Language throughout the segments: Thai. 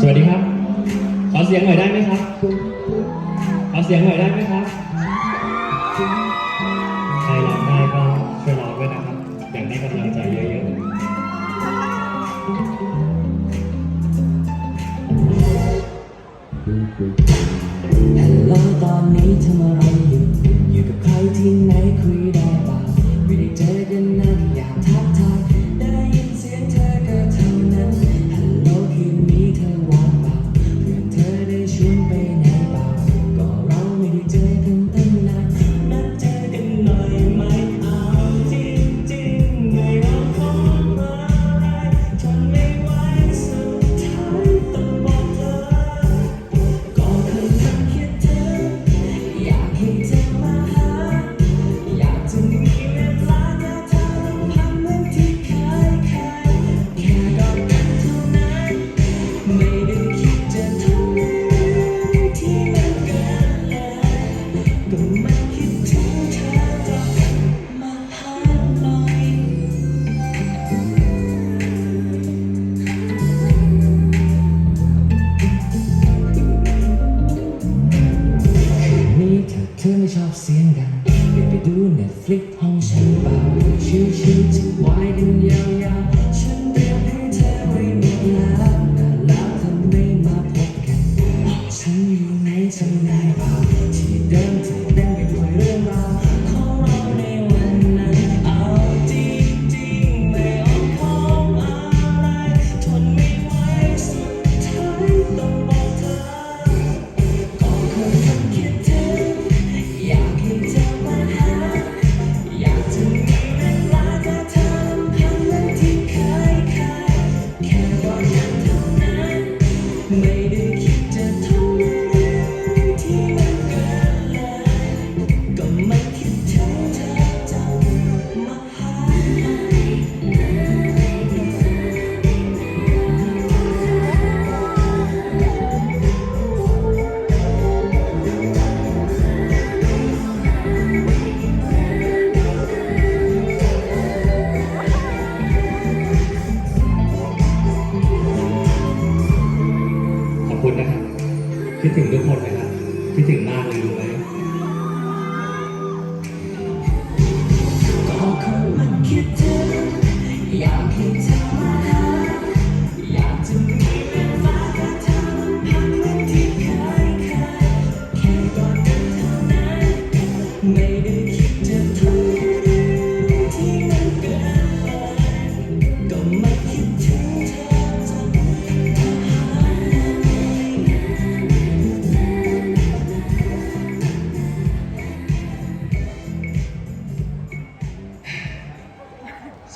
สวัสดีครับ ขอเสียงหน่อยได้ไหมครับ ขอเสียงหน่อยได้ไหมครับ ใครร้องได้ก็ช่วยร้องด้วยนะครับ อย่ากได้กำลังใจเยอะๆ Hello ตอนนี้ทำอะไร It May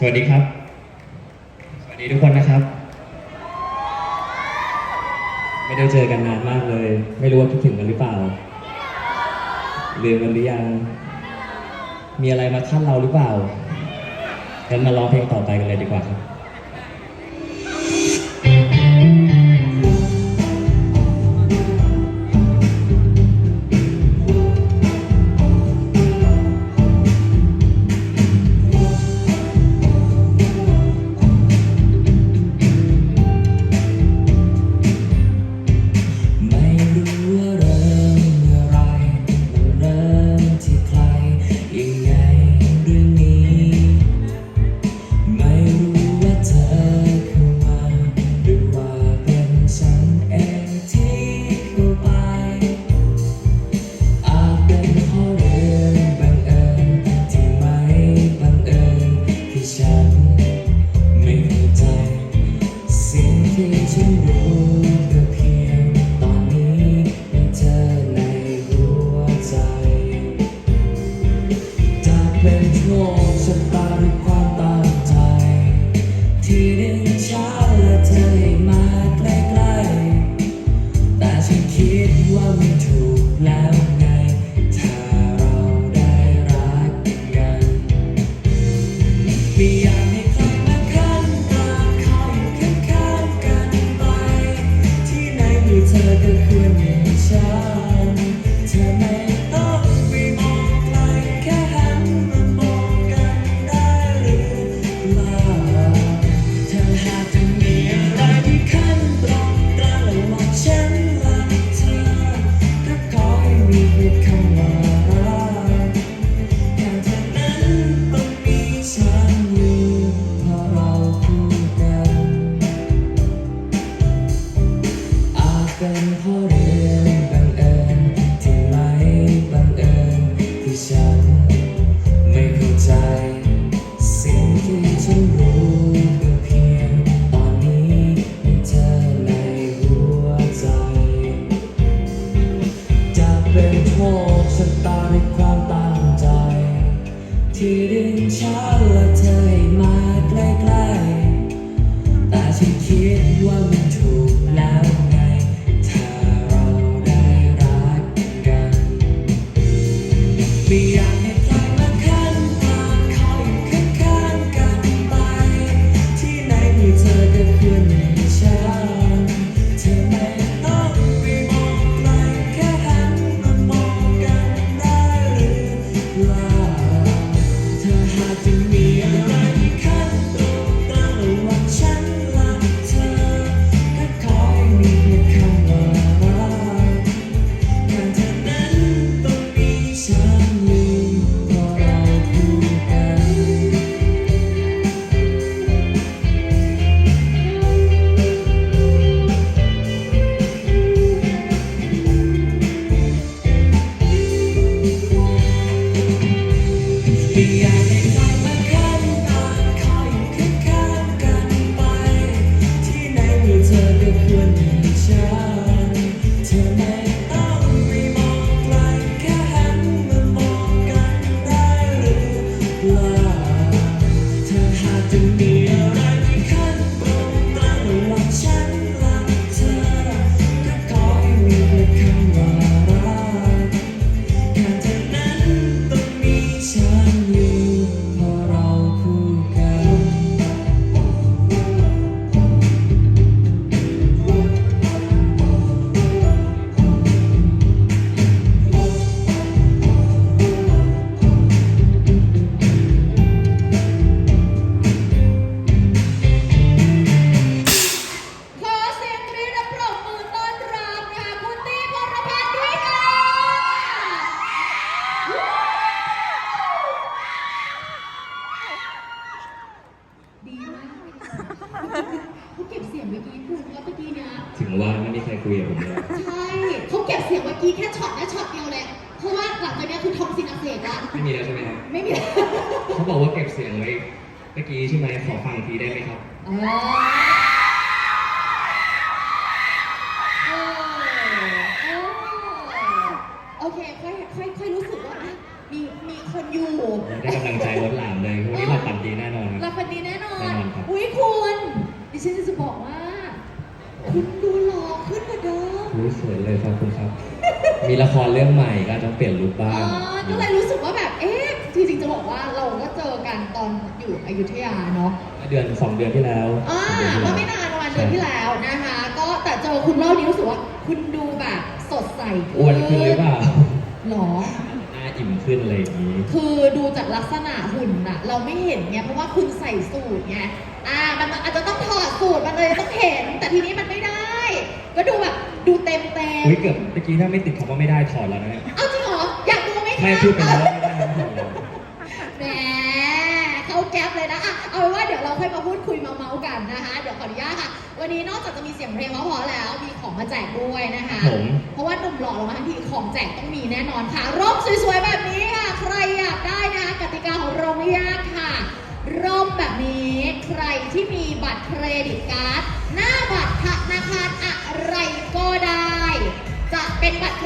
วัสดีครับ สวัสดีทุกคนนะครับ ไม่ได้เจอกันนานมากเลย ไม่รู้ว่าคิดถึงกันหรือเปล่าเรียนกันหรือยัง มีอะไรมาขั้นเราหรือเปล่างั้นมาร้องเพลงต่อไปกันเลยดีกว่าครับ been อมซินอักเสบละไม่มีแล้วใช่ไหมครับไม่มีแล้วเขาบอกว่าเก็บเสียงไว้เมื่อกี้ใช่ไหมขอฟังอีกทีได้ไหมครับอ๋อเออเออโอเคค่อยค่อยค่อยรู้สึกว่าอะมีมีคนอยู่ได้กำลังใจล้นหลามเลยวันนี้เราปั่นดีแน่นอนครัรับ บคนดีแน่นอน แน่นอนครับ อุ้ยคุณดิฉันจะบอกว่า คุณดูหล่อขึ้นกว่าเดิม รู้สวยเลยครับคุณครับ มีละครเรื่องใหม่ก็ต้องเปลี่ยนลุคเอบ้างอก็เลยรู้สึกว่าแบบ เอ๊ะ จริงๆจะบอกว่าเราก็เจอกันตอนอยู่อยุธยาเนาะ เดือนสองเดือนที่แล้วอ่าสองเดือนที่แล้วเมื่อไม่นานประมาณเดือนที่แล้วนะคะ ก็แต่เจอคุณรอบนี้รู้สึกว่าคุณดูแบบสดใสอ้วนขึ้นหรือเปล่าหรอหน้าอิ่มขึ้นอะไรอย่างนี้ คือดูจากลักษณะหุ่นอะเราไม่เห็นไงเพราะว่าคุณใส่สูทไง อ่า มันอาจจะต้องถอดสูทมันเลยต้องเห็น แต่ทีนี้มันไม่ได้ ก็ดูแบบ ดูเต็มเต็มอุ้ยเกือบเมื่อกี้ถ้าไม่ติดคำว่าไม่ได้ถอดแล้วนะเนี่ยเอาจริงเหรอ อยากดูไหมคะไม่พูดไปแล้วว่าไม่ได้นะถอดแล้ว แหมเข้าแก๊ปเลยนะอะเอาเป็นว่าเดี๋ยวเราค่อยมาพูดคุยมาเมาส์กันนะคะ เดี๋ยวขออนุญาตค่ะ วันนี้นอกจากจะมีเสียงเพลงเพราะๆแล้ว มีของมาแจกด้วยนะคะ ผมเพราะว่าหนุ่มหล่อเรามาทั้งทีของแจกต้องมีแน่นอนค่ะร่มสวยๆแบบนี้ค่ะ ใครอยากได้นะคะกติกาของเราไม่ยากค่ะ ร่มแบบนี้ ใครที่มีบัตรเครดิตการ์ด หน้าบัตรธนาคารอะไรก็ได้ จะเป็นบัตร